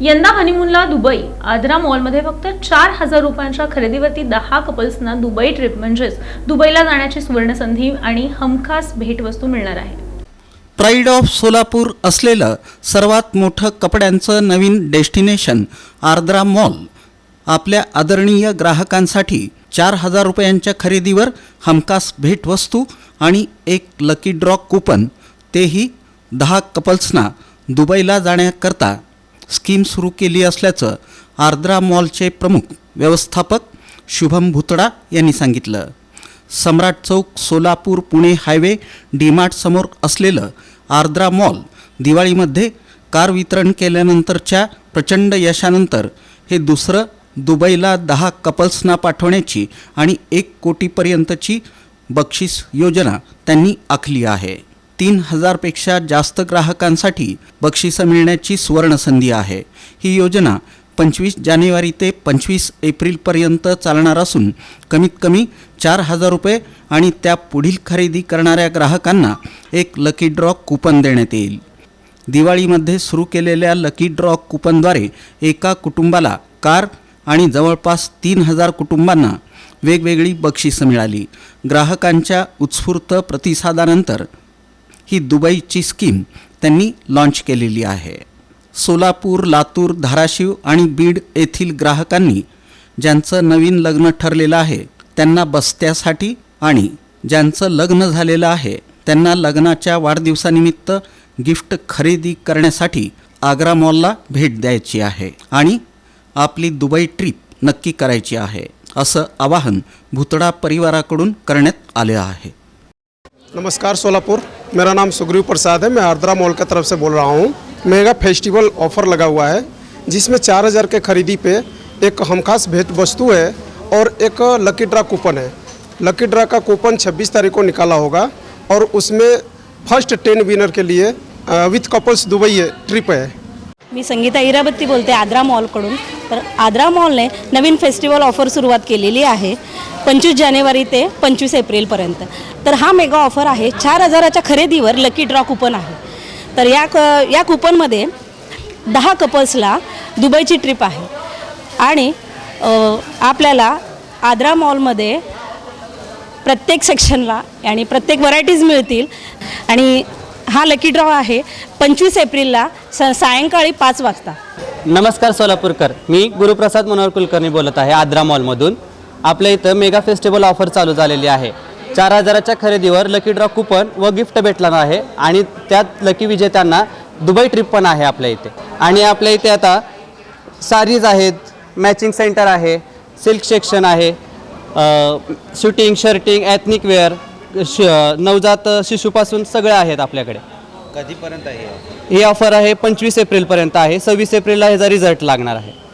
यंदा हनीमूनला दुबई. आद्रा मॉलमध्ये फक्त चार हजार रुपयांच्या खरेदीवरती दहा कपल्सना दुबई ट्रिप म्हणजेच दुबईला जाण्याची सुवर्ण संधी आणि हमखास भेटवस्तू मिळणार आहे. प्राईड ऑफ सोलापूर असलेलं सर्वात मोठं कपड्यांचं नवीन डेस्टिनेशन आर्द्रा मॉल आपल्या आदरणीय ग्राहकांसाठी चार हजार रुपयांच्या खरेदीवर हमखास भेटवस्तू आणि एक लकी ड्रॉ कूपन तेही दहा कपल्सना दुबईला जाण्याकरता स्कीम सुरू केली असल्याचं आर्द्रा मॉलचे प्रमुख व्यवस्थापक शुभम भुतडा यांनी सांगितलं. सम्राट चौक सोलापूर पुणे हायवे डीमार्टसमोर असलेलं आर्द्रा मॉल दिवाळीमध्ये कार वितरण केल्यानंतरच्या प्रचंड यशानंतर हे दुसरं दुबईला दहा कपल्सना पाठवण्याची आणि एक कोटीपर्यंतची बक्षीस योजना त्यांनी आखली आहे. तीन हजारपेक्षा जास्त ग्राहकांसाठी बक्षिसं मिळण्याची सुवर्णसंधी आहे. ही योजना पंचवीस जानेवारी ते पंचवीस एप्रिलपर्यंत चालणार असून कमीत कमी चार हजार रुपये आणि त्या पुढील खरेदी करणाऱ्या ग्राहकांना एक लकी ड्रॉ कूपन देण्यात येईल. दिवाळीमध्ये सुरू केलेल्या लकी ड्रॉ कूपनद्वारे एका कुटुंबाला कार आणि जवळपास तीन हजार कुटुंबांना वेगवेगळी बक्षिसं मिळाली. ग्राहकांच्या उत्स्फूर्त प्रतिसादानंतर ही दुबईची स्कीम त्यांनी लॉन्च केलेली आहे. सोलापूर लातूर धाराशिव आणि बीड येथील ग्राहकांनी ज्यांचं नवीन लग्न ठरलेलं आहे त्यांना बस्त्यासाठी आणि ज्यांचं लग्न झालेलं आहे त्यांना लग्नाच्या वाढदिवसानिमित्त गिफ्ट खरेदी करण्यासाठी आग्रा मॉलला भेट द्यायची आहे आणि आपली दुबई ट्रिप नक्की करायची आहे असं आवाहन भुतडा परिवाराकडून करण्यात आले आहे. नमस्कार सोलापूर. मेरा नाम सुग्रीव प्रसाद है, मैं आर्द्रा मॉल की तरफ़ से बोल रहा हूँ। मेगा फेस्टिवल ऑफ़र लगा हुआ है, जिसमें चार हज़ार के खरीदी पे एक हम खास भेंट वस्तु है और एक लकी ड्रा कूपन है। लकी ड्रा का कूपन 26 तारीख को निकाला होगा और उसमें फ़र्स्ट टेन विनर के लिए विथ कपल्स दुबई है ट्रिप है। मी संगीता इराबत्ती बोलते आद्रा मॉलकडून. तर आद्रा मॉलने नवीन फेस्टिवल ऑफर सुरुवात केलेली आहे पंचवीस जानेवारी ते पंचवीस एप्रिलपर्यंत. तर हा मेगा ऑफर आहे. चार हजाराच्या खरेदीवर लकी ड्रॉ कुपन आहे. तर या क या कुपनमध्ये दहा कपल्सला दुबईची ट्रिप आहे. आणि आपल्याला आद्रा मॉलमध्ये प्रत्येक सेक्शनला आणि प्रत्येक व्हरायटीज मिळतील. आणि हा लकी ड्रॉ आहे. पंचवीस एप्रिलला स सायंकाळी पाच वाजता. नमस्कार सोलापूरकर. मी गुरुप्रसाद मनोहर कुलकर्णी बोलत आहे आद्रा मॉलमधून. आपल्या इथं मेगा फेस्टिवल ऑफर चालू झालेली आहे. चार हजाराच्या खरेदीवर लकी ड्रॉ कुपन व गिफ्ट भेटणार आहे आणि त्यात लकी विजेत्यांना दुबई ट्रिप पण आहे आपल्या इथे. आणि आपल्या इथे आता सारीज आहेत मॅचिंग सेंटर आहे सिल्क सेक्शन आहे शूटिंग शर्टिंग ॲथनिक वेअर श नवजात शिशूपासून सगळे आहेत आपल्याकडे. कधीपर्यंत आहे? ही ऑफर आहे पंचवीस एप्रिलपर्यंत आहे. सव्वीस एप्रिलला ह्याचा रिझल्ट लागणार आहे.